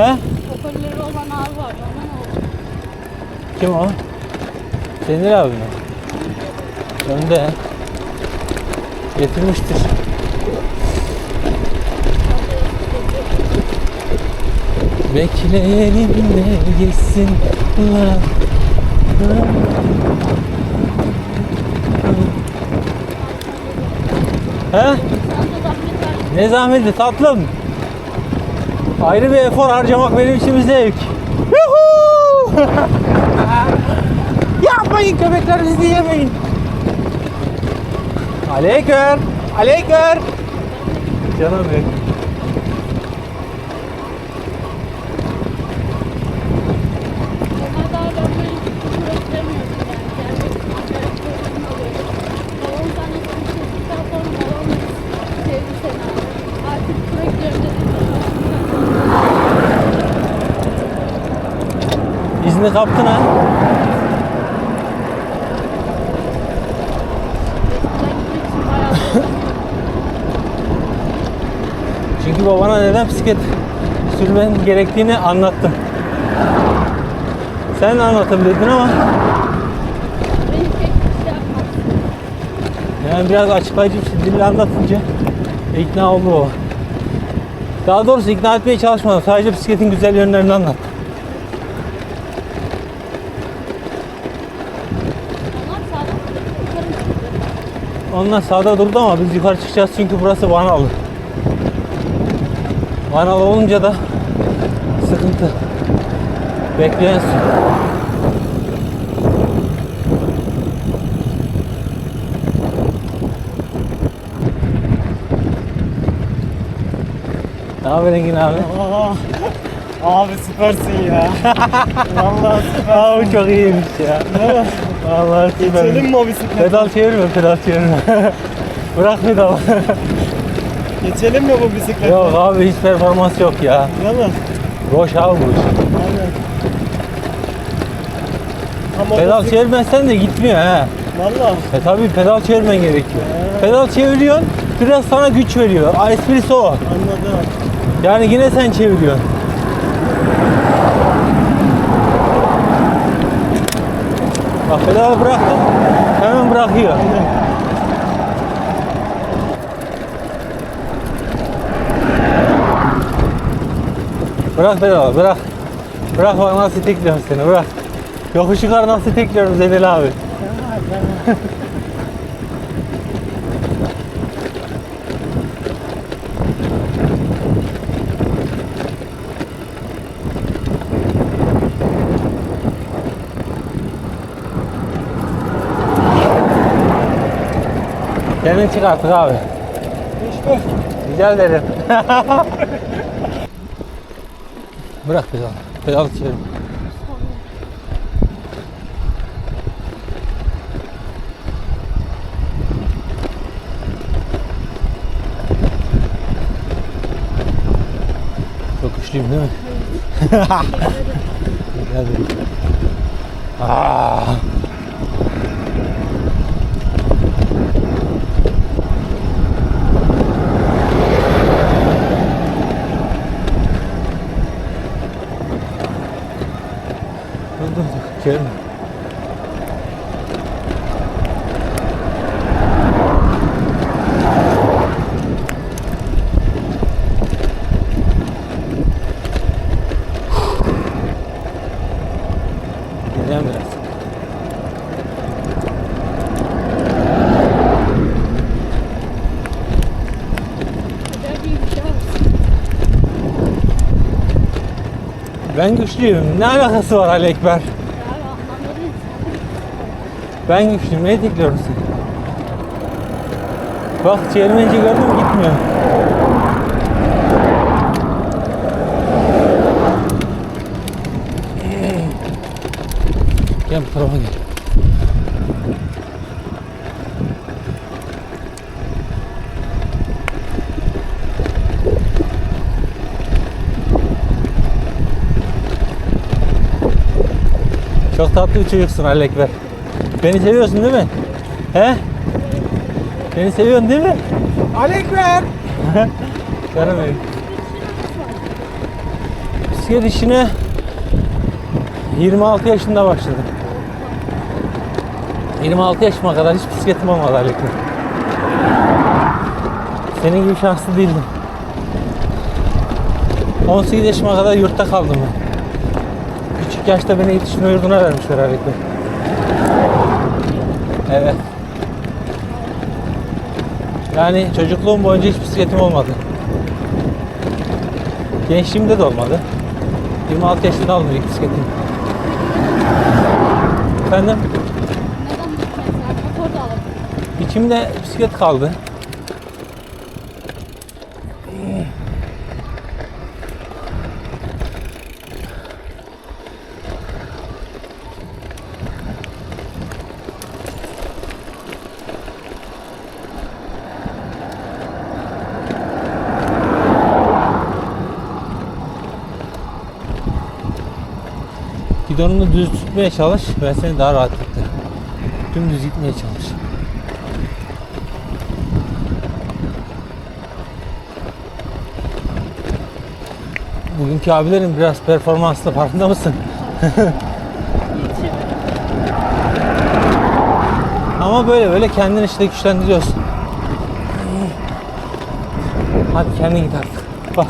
He? Hoparlörü olan abi var. Ondan oldu. Kim o? Senir abi mi? Önde. Getirmiştir. Bekleyelim de geçsin la. He? Ne zahmeti tatlım. Ayrı bir efor harcamak benim için bir zevk. Yapmayın köpekler bizi yemeyin. Aleykür. Aleykür. Canım benim. İzni kaptın ha. Çünkü babana neden bisiklet sürmen gerektiğini anlattım. Sen anlatım dedin ama yani biraz açıklayıcı bir dille anlatınca ikna oldu o. Daha doğrusu ikna etmeye çalışmadım. Sadece bisikletin güzel yönlerini anlattım. Onlar sağdan yukarı çıktı. Onlar sağda durdu ama biz yukarı çıkacağız çünkü burası Vanalı. Vanalı olunca da sıkıntı. Bekleyen su. Ne haber Engin abi? Aa, abi süpersin ya. Vallahi süper. Abi çok iyiymiş ya. Vallahi süper. Geçelim mi o bisiklete? Pedal çevirme, pedal çevirme. Bırak pedal. Geçelim mi bu bisiklete? yok abi hiç performans yok ya. Mi? Boş abi bu iş. Aynen. Ama Pedal çevirmezsen de gitmiyor he. Valla. E tabi pedal çevirmen gerekiyor. Pedal çeviriyorsun biraz sana güç veriyor. Esprisi o. Anladım. Yani yine sen çeviriyorsun. Bak pedalı bıraktım. Hemen bırakıyor. Bırak pedalı bırak. Bırak bak nasıl tekliyorum seni bırak. Yokuş yukarı nasıl tekliyorum Zelil abi. Kendin çık artık abi. Rica ederim. Bırak pedal. Pedal çevir. Çok güçlüyüm değil mi? Rica ederim. Aa. Ben güçlüyüm. Ne alakası var Ali Ekber? Ben güçlüyüm. Neyi tekliyorum? Bak çevirmeci gördün mü gitmiyor. Gel bu tarafa gel. Çok tatlı bir çocuksun Ali Ekber. Beni seviyorsun değil mi? He? Beni seviyorsun değil mi? Ali Ekber! Canım benim. bisiklet işine 26 yaşında başladım. 26 yaşıma kadar hiç bisikletim olmadı Ali Ekber. Senin gibi şanslı değildim. 18 yaşıma kadar yurtta kaldım ben. Küçük yaşta beni yetişme yurduna vermişler Ali Ekber. Evet. Yani çocukluğum boyunca hiç bisikletim olmadı. Gençliğimde de olmadı. 26 yaşında aldım ilk bisikletimi. Efendim? İçimde bisiklet kaldı. Gidonunu düz tutmaya çalış ve seni daha rahat tuttur. Dümdüz gitmeye çalış. Bugünkü abilerin biraz performanslı farkında mısın? Ama böyle böyle kendini işte güçlendiriyorsun. Hadi kendin git artık. Bas.